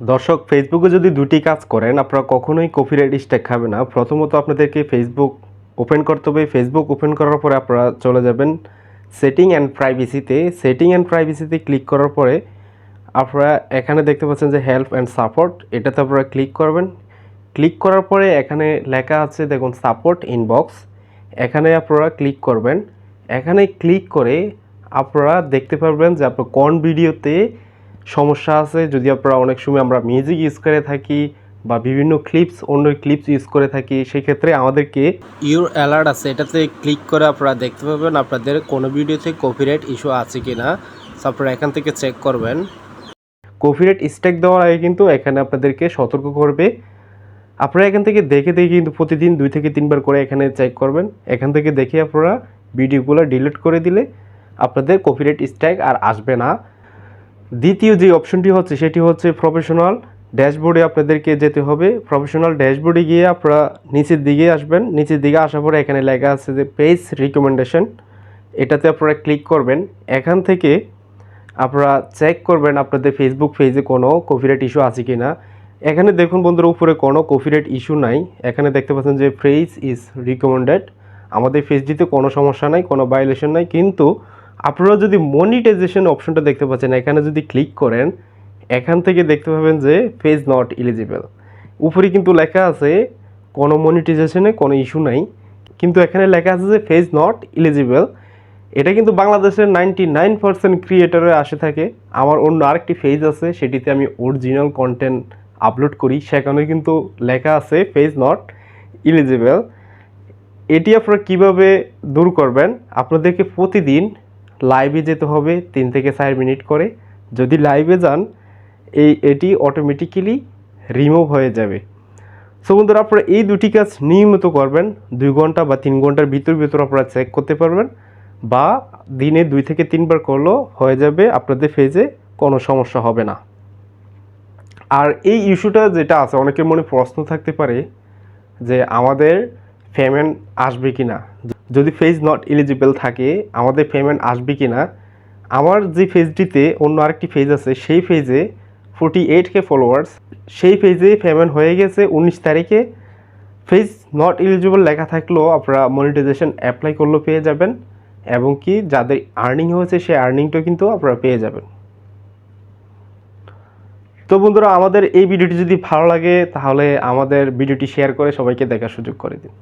দর্শক ফেসবুকে যদি দুটি কাজ করেন, আপনারা কখনোই কপিরাইট স্ট্যাক খাবে না। প্রথমত আপনাদেরকে ফেসবুক ওপেন করতে হবে। ফেসবুক ওপেন করার পরে আপনারা চলে যাবেন সেটিং অ্যান্ড প্রাইভেসিতে সেটিং অ্যান্ড প্রাইভেসিতে ক্লিক করার পরে আপনারা এখানে দেখতে পাচ্ছেন যে হেল্প অ্যান্ড সাপোর্ট এটাতে আপনারা ক্লিক করবেন। ক্লিক করার পরে এখানে লেখা আছে, দেখুন সাপোর্ট ইনবক্স এখানে আপনারা ক্লিক করবেন। এখানে ক্লিক করে আপনারা দেখতে পারবেন যে আপনার কোন ভিডিওতে সমস্যা আছে যদি আপনারা অনেক সময় আমরা মিউজিক ইউজ করে থাকি বা বিভিন্ন ক্লিপস অন্য ক্লিপস ইউজ করে থাকি সেক্ষেত্রে আমাদেরকে ইউর অ্যালার্ট আছে এটাতে ক্লিক করে আপনারা দেখতে পাবেন আপনাদের কোনো ভিডিওতে কপিরাইট ইস্যু আছে কি না আপনারা এখান থেকে চেক করবেন। কপিরাইট স্ট্যাক দেওয়ার আগে কিন্তু এখানে আপনাদেরকে সতর্ক করবে। আপনারা এখান থেকে দেখে দেখে কিন্তু প্রতিদিন দুই থেকে তিনবার করে এখানে চেক করবেন। এখান থেকে দেখে আপনারা ভিডিওগুলো ডিলিট করে দিলে আপনাদের কপিরাইট স্ট্যাক আর আসবে না। দ্বিতীয় যে অপশনটি হচ্ছে, সেটি হচ্ছে প্রফেশনাল ড্যাশবোর্ডে আপনাদেরকে যেতে হবে। প্রফেশনাল ড্যাশবোর্ডে গিয়ে আপনারা নিচের দিকে আসবেন। নিচের দিকে আসার পরে এখানে লেখা আছে যে পেজ রিকমেন্ডেশন এটাতে আপনারা ক্লিক করবেন। এখান থেকে আপনারা চেক করবেন আপনাদের ফেসবুক পেজে কোনো কপিরাইট ইস্যু আছে কি না এখানে দেখুন বন্ধুরা, উপরে কোনো কপিরাইট ইস্যু নাই। এখানে দেখতে পাচ্ছেন যে ফ্রেজ ইজ রিকমেন্ডেড আমাদের ফেসডিতে কোনো সমস্যা নাই, কোনো ভায়োলেশন নাই। কিন্তু আপনারা যদি মনিটাইজেশন অপশনটা দেখতে পাচ্ছেন, এখানে যদি ক্লিক করেন, এখান থেকে দেখতে পাবেন যে পেজ নট এলিজিবল উপরে কিন্তু লেখা আছে, কোনো মনিটাইজেশনে কোনো ইস্যু নাই, কিন্তু এখানে লেখা আছে যে ফেজ নট এলিজিবল এটা কিন্তু বাংলাদেশের নাইনটি নাইন পার্সেন্ট ক্রিয়েটারে আসে থাকে। আমার অন্য আরেকটি ফেজ আছে, সেটিতে আমি অরিজিনাল কন্টেন্ট আপলোড করি, সেখানে কিন্তু লেখা আছে ফেজ নট এলিজিবল এটি আপনারা কীভাবে দূর করবেন? আপনাদেরকে প্রতিদিন লাইভে যেতে হবে তিন থেকে চার মিনিট করে। যদি লাইভে যান, এই, এটি অটোমেটিক্যালি রিমুভ হয়ে যাবে। সো বন্ধুরা, আপনারা এই দুটি কাজ নিয়মিত করবেন। দুই ঘণ্টা বা তিন ঘণ্টার ভিতর ভিতর আপনারা চেক করতে পারবেন বা দিনে দুই থেকে তিনবার করলেও হয়ে যাবে, আপনাদের ফেজে কোনো সমস্যা হবে না। আর এই ইস্যুটা যেটা আছে, অনেকের মনে প্রশ্ন থাকতে পারে যে আমাদের পেমেন্ট আসবে কি না যদি ফেজ নট এলিজিবল থাকে, আমাদের পেমেন্ট আসবে কি না আমার যে ফেজটিতে অন্য আরেকটি ফেজ আছে, সেই ফেজে ফোর্টি এইট কে ফলোয়ার্স সেই ফেজে পেমেন্ট হয়ে গেছে উনিশ তারিখে। ফেজ নট এলিজিবল লেখা থাকলেও আপনারা মনিটাইজেশন অ্যাপ্লাই করলেও পেয়ে যাবেন, এবং কি যাদের আর্নিং হয়েছে, সেই আর্নিংটাও কিন্তু আপনারা পেয়ে যাবেন। তো বন্ধুরা, আমাদের এই ভিডিওটি যদি ভালো লাগে, তাহলে আমাদের ভিডিওটি শেয়ার করে সবাইকে দেখার সুযোগ করে দিন।